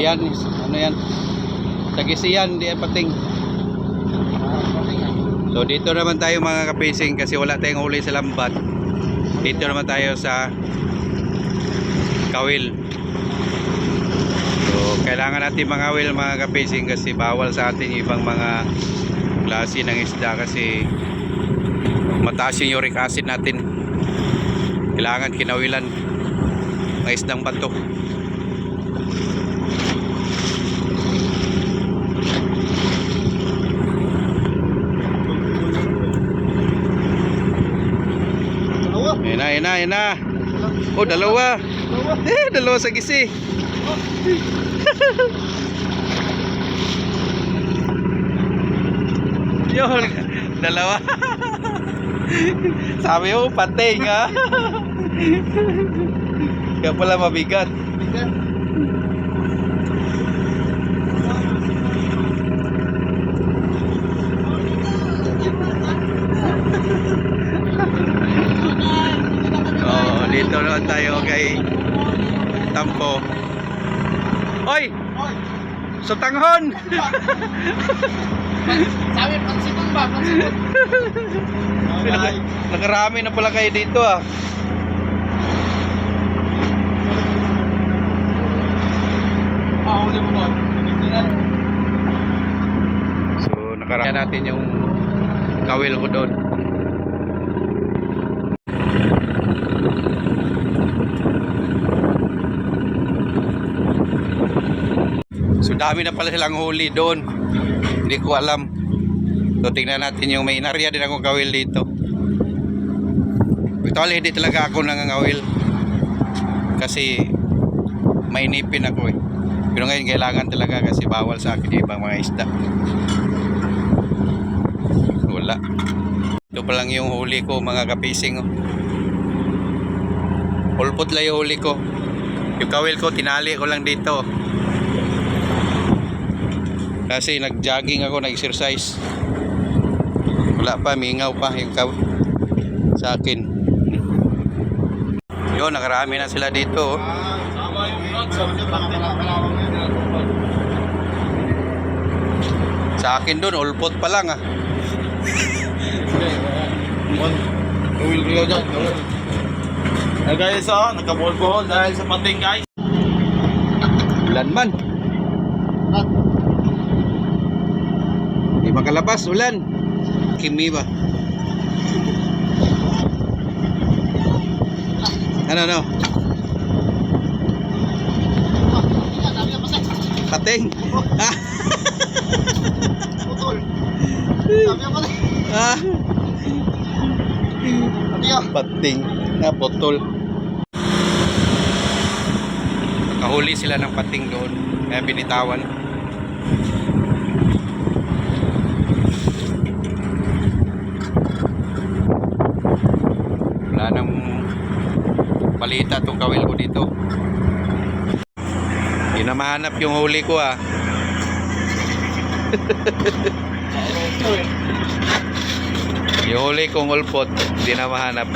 Ayan, ano yan? Tagisiyan, di yan pating. So dito naman tayo mga kapising kasi wala tayong huli sa lambat. Dito naman tayo sa Kawil. So kailangan natin mga kawil mga kapising kasi bawal sa atin ibang mga klase ng isda kasi mataas yung uric acid natin. Kailangan kinawilan ng isdang batok. Dalawa. Ayan na, ayan na. Oh, dalawa. Eh, dalawa sa gisi. Yun, dalawa. Sabi mo, pating ha. Kaya pala mabigat. Bigat. Oo, naman tayo kay Tampo. Oy! Oy, Sa tanghon! sabi, pansiton ba? Pansiton. Naka, nakarami na pala kayo dito ah. So, nakarami natin yung kawil ko doon. Dami na pala silang huli doon. Hindi ko alam. So, tingnan natin yung may inarya din akong kawil dito. Actually, hindi talaga ako nangangawil. Kasi, mainipin ako eh. Pero ngayon, kailangan talaga kasi bawal sa akin yung ibang mga isda. Wala. Ito pa lang yung huli ko, mga kapising. Oh. Lang yung huli ko. Yung kawil ko, tinali ko lang dito. Kasi nag-jogging ako, nag-exercise. Wala pa, mingaw pa yung kaw sa akin. Yun, nakarami na sila dito. Oh. Sa akin doon, ulpot pa lang ah. Uwil ko dyan. Ay guys, oh, nagkabuhol-buhol dahil sa pating guys. Ulan man. Makalabas, ulan. Kimi ba? Ano, ano? Pating. Ah, Putol. Ako na. Pating. Naputol. Nakahuli sila ng pating doon. Kaya binitawan. Wala nang balita itong kawil ko dito. Mahanap yung huli ko ah. Yung huli kong ulpot, hindi na mahanap.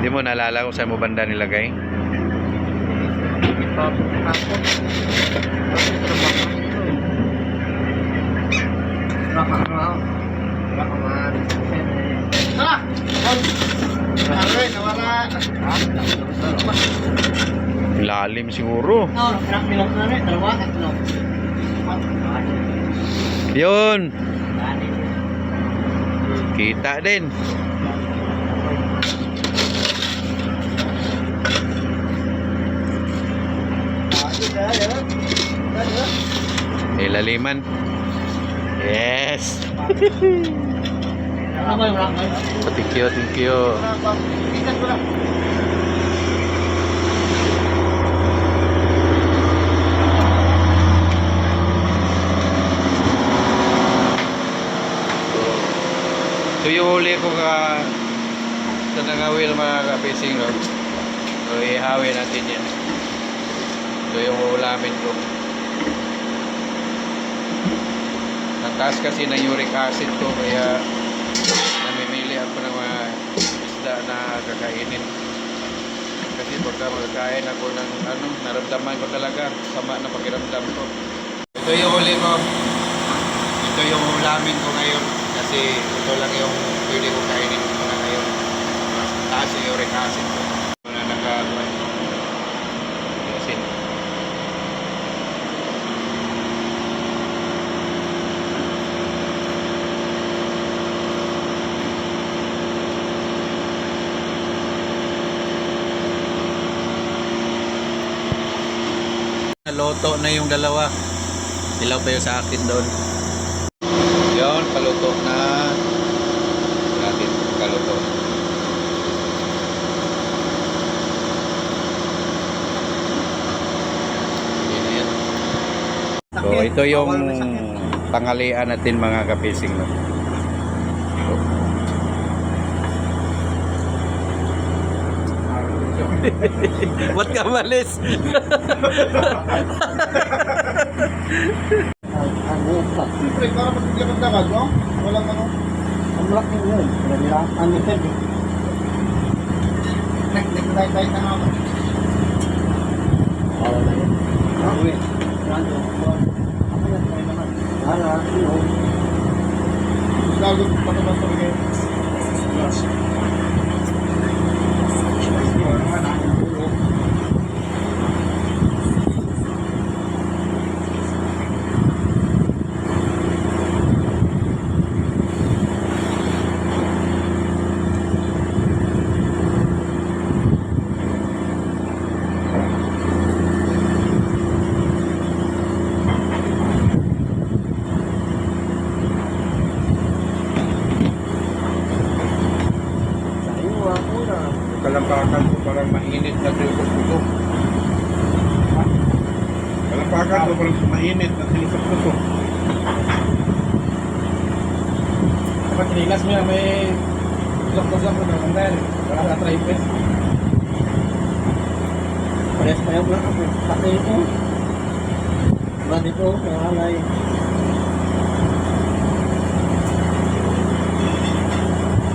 Hindi mo naalala kung saan mo banda nilagay? Tara! Aray, nawala. Lalim siguro. Oo, ilang bilog na rin. Dalawa, tatlo. Yun! Kita din. Eh, laliman. Yes! Thank you, thank you. Ito yung huli ko ka sa nangawil mga ka-fishing rod. So, ihawin natin yan. Ito yung ulamin ko. Nataas kasi ng uric acid ko kaya namimili ako ng mga isda na kakainin. kasi pagka magkain ako ng ano, naramdaman ko talaga sama na pakiramdam ko. Ito yung huli ko. Ito yung ulamin ko ngayon kasi ito lang yung pwede ko kainin muna ngayon. Mas taas yung uric acid ko. Naluto na yung dalawa. Ilaw pa yung sa akin doon. Yun, paluto na. Natin yan. So, ito yung tanghalian natin mga kapising. No? Ba't ka malis? Siyempre, para masigla ng dagat, no? Walang ano. Ang laki yun. Nila, ano ito eh. Nag-nag-light-light na ako. Bawal na yun. Ano yun? Ano? Ako yan, tayo naman. Ara, ano? Gago, patubas ko rin. Sayo, ako na. Kalampakan ko parang mainit na sinusup ko. Kalampakan ko parang mainit na sinusup ko. Kapag tinilas mo yan, may lock-lock ko na kandel. Wala ka tripod. Parehas pa yung black ako. Pati ito. Diba dito, nangalay.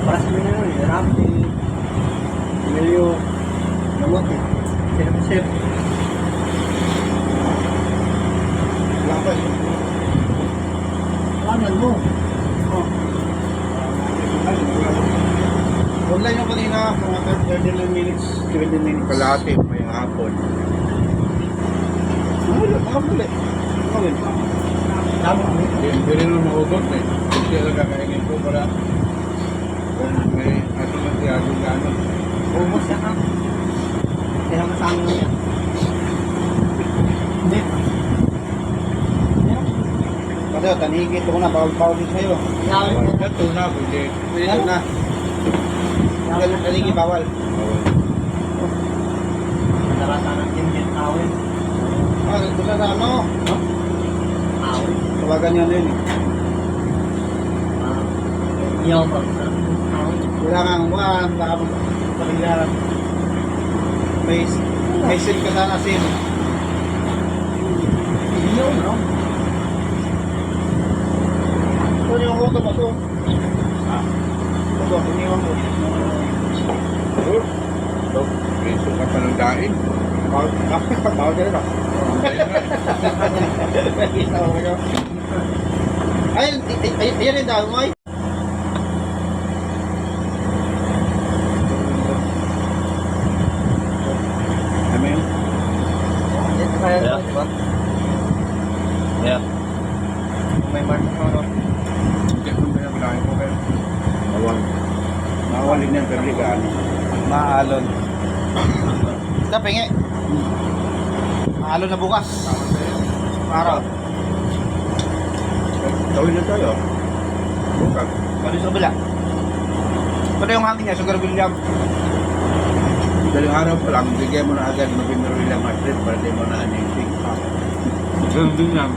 Para sa mga yun, hirap si Emilio Lamot eh. Sino ka yun. Kanan mo. Oh. Online yung kanina, mga 39 minutes, 20 minutes. Kalahati may hapon. Wala, nakabuli. Nakabuli. Tama kami. Hindi rin naman mautot eh. Hindi lang kakainin ko para kung may ato yung gano'n. Ubus na ka. Kaya kasama niya. Hindi. Kasi tanigit ko na, bawal-bawal din sa'yo. Mo. Ito na, pwede. Pwede na. Tanigit bawal. Narasa ng tinggit awin. Ah, ito na ano. Awin. Tawagan niya din eh. Ah. Iyaw ba? Awin. Wala kang buwan, wala kang pagkakalaran. May, may sin ka sana sin. Iyaw no? Ito yung auto mo to. Ah, Ito, iniwan ko. oh. Ito, preso ka pa ng daing. Bawal, bawal ka rin ba? Ay, ay, dahil mo ba? Yeah. May mark mo no? Hindi ko na kailangan ko. Bawal. Bawal din pero. Maalon. Nga. Maalon na bukas. Araw. Tawin na tayo. Pwede sa kabila. Pwede yung hangin niya sa Garbilliam. Daling araw pa lang, bigyan mo na agad mag-binuro lang Madrid para di mo na aning Ganun din yan.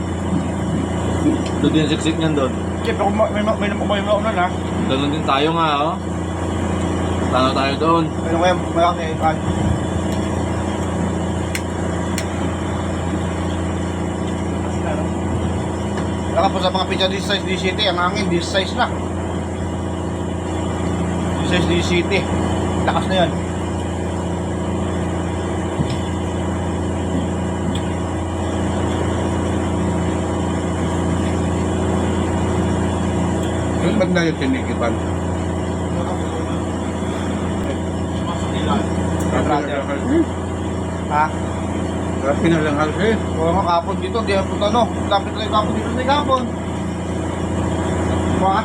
Doon din siksik niyan doon. Siyempre, kung may, may, may, may, maunan ha. Ganun din tayo nga, oh. Tano tayo doon. Ano kaya, may Nakapos sa mga pizza di size, di city. Ang angin di size na. Di size, di city. Lakas na yan. Yun ba't na yung tinigipan? Sumasakila. Ha? Grabe na lang halse. Kung mga kapon dito, di ako ano. Lapit na yung kapon dito, may kapon. Mga?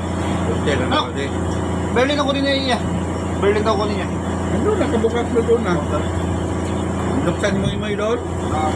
Hotel Ano? kasi. Berlin ako din niya. Berlin daw ko din niya. Ano, nakabukas na doon ah. Buksan mo yung may doon. Ah,